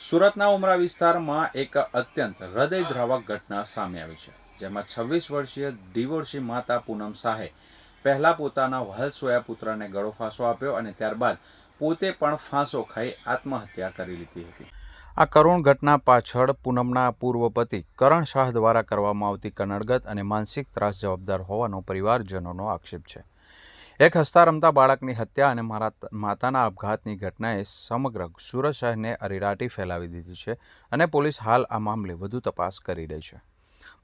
સુરતના ઉમરા વિસ્તારમાં એક અત્યંત હૃદયદ્રાવક ઘટના સામે આવી છે, જેમાં છવ્વીસ વર્ષીય ડિવોર્સી માતા પૂનમ શાહે પહેલા પોતાના વહલસોયા પુત્રને ગળો ફાંસો આપ્યો અને ત્યારબાદ પોતે પણ ફાંસો ખાઈ આત્મહત્યા કરી લીધી હતી. આ કરુણ ઘટના પાછળ પૂનમના પૂર્વ પતિ કરણ શાહ દ્વારા કરવામાં આવતી કનડગત અને માનસિક ત્રાસ જવાબદાર હોવાનો પરિવારજનોનો આક્ષેપ છે. એક હસતા રમતા બાળકની હત્યા અને મારા માતાના આપઘાતની ઘટનાએ સમગ્ર સુરત શહેરને અરેરાટી ફેલાવી દીધી છે અને પોલીસ હાલ આ મામલે વધુ તપાસ કરી રહી છે.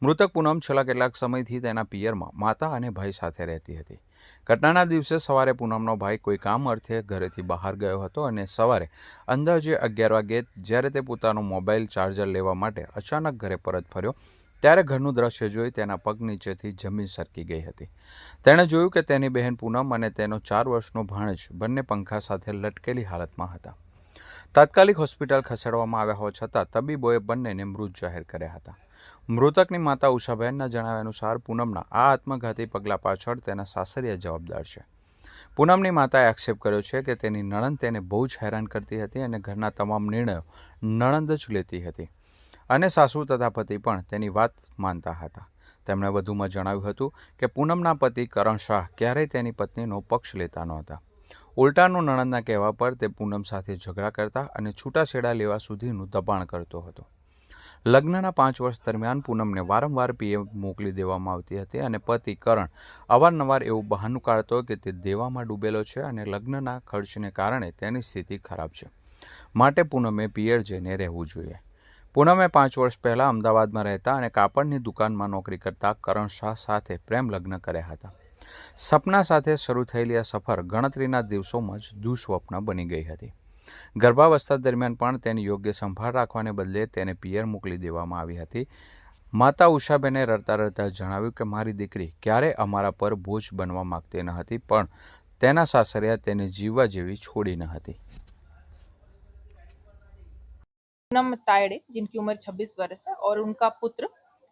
મૃતક પૂનમ છેલ્લા કેટલાક સમયથી તેના પિયરમાં માતા અને ભાઈ સાથે રહેતી હતી. ઘટનાના દિવસે સવારે પૂનમનો ભાઈ કોઈ કામ અર્થે ઘરેથી બહાર ગયો હતો અને સવારે અંદાજે અગિયાર વાગે જ્યારે તે પોતાનો મોબાઈલ ચાર્જર લેવા માટે અચાનક ઘરે પરત ફર્યો ત્યારે ઘરનું દ્રશ્ય જોઈ તેના પગ નીચેથી જમીન સરકી ગઈ હતી. તેણે જોયું કે તેની બહેન પૂનમ અને તેનો ચાર વર્ષનો ભાણેજ બંને પંખા સાથે લટકેલી હાલતમાં હતા. તાત્કાલિક હોસ્પિટલ ખસેડવામાં આવ્યા હોવા છતાં તબીબોએ બંનેને મૃત જાહેર કર્યા હતા. મૃતકની માતા ઉષાબહેનના જણાવ્યા અનુસાર પૂનમના આ આત્મઘાતી પગલાં પાછળ તેના સાસરિયા જવાબદાર છે. પૂનમની માતાએ આક્ષેપ કર્યો છે કે તેની નણંદ તેને બહુ જ હેરાન કરતી હતી અને ઘરના તમામ નિર્ણયો નણંદ જ લેતી હતી. અને સાસુ તથા પતિ પણ તેની વાત માનતા હતા. તેમણે વધુમાં જણાવ્યું હતું કે પૂનમના પતિ કરણ શાહ ક્યારેય તેની પત્નીનો પક્ષ લેતા નહોતા. ઉલટાનું નણંદના કહેવા પર તે પૂનમ સાથે ઝઘડા કરતા અને છૂટાછેડા લેવા સુધીનું દબાણ કરતો હતો. લગ્નના પાંચ વર્ષ દરમિયાન પૂનમને વારંવાર પીએમ મોકલી દેવામાં આવતી હતી અને પતિ કરણ અવારનવાર એવું બહાનું કાઢતો કે તે દેવામાં ડૂબેલો છે અને લગ્નના ખર્ચને કારણે તેની સ્થિતિ ખરાબ છે. માટે પૂનમે પિયર જઈને રહેવું જોઈએ. પૂનમે પાંચ વર્ષ પહેલાં અમદાવાદમાં રહેતા અને કાપડની દુકાનમાં નોકરી કરતા કરણ શાહ સાથે પ્રેમ લગ્ન કર્યા હતા. સપના સાથે શરૂ થયેલી આ સફર ગણતરીના દિવસોમાં જ દુઃસ્વપ્ન બની ગઈ હતી. ગર્ભાવસ્થા દરમિયાન પણ તેની યોગ્ય સંભાળ રાખવાને બદલે તેને પિયર મોકલી દેવામાં આવી હતી. માતા ઉષાબેને રડતા રડતા જણાવ્યું કે, મારી દીકરી, ક્યારે અમારા પર બોજ બનવા માગતી ન હતી, પણ તેના સાસરિયા તેને જીવવા જેવી છોડી ન હતી. पूनम तायडे, जिनकी उम्र 26 वर्ष है, और उनका पुत्र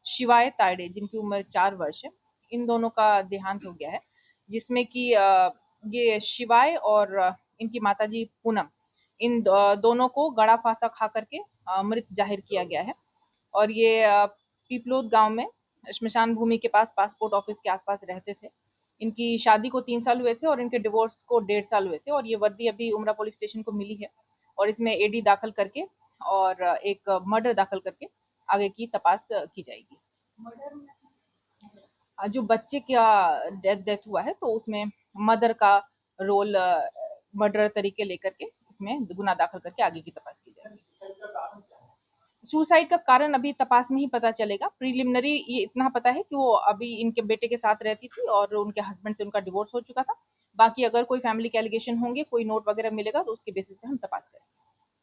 शिवाय तायडे, जिनकी उम्र चार वर्ष है, इन दोनों का देहांत हो गया है, जिसमें कि ये शिवाय और इनकी माताजी पूनम, इन दोनों को गड़ा फांसा खा करके मृत ज़ाहिर किया गया है। और ये पीपलोद गाँव में शमशान भूमि के पास पासपोर्ट ऑफ़िस के आसपास रहते थे। इनकी शादी को तीन साल हुए थे और इनके डिवोर्स को डेढ़ साल हुए थे, और ये वर्दी अभी उमरा पुलिस स्टेशन को मिली है, और इसमें एडी दाखिल करके और एक मर्डर दाखिल करके आगे की तपास की जाएगी। जो बच्चे का डेथ डेथ हुआ है तो उसमें मदर का रोल मर्डर तरीके लेकर के इसमें गुना दाखिल करके आगे की तपास की जाएगी। सुसाइड का कारण अभी तपास में ही पता चलेगा। प्रीलिमिनरी ये इतना पता है कि वो अभी इनके बेटे के साथ रहती थी और उनके हस्बैंड से उनका डिवोर्स हो चुका था। बाकी अगर कोई फैमिली के एलिगेशन होंगे, कोई नोट वगैरह मिलेगा तो उसके बेसिस पे हम तपास करेंगे।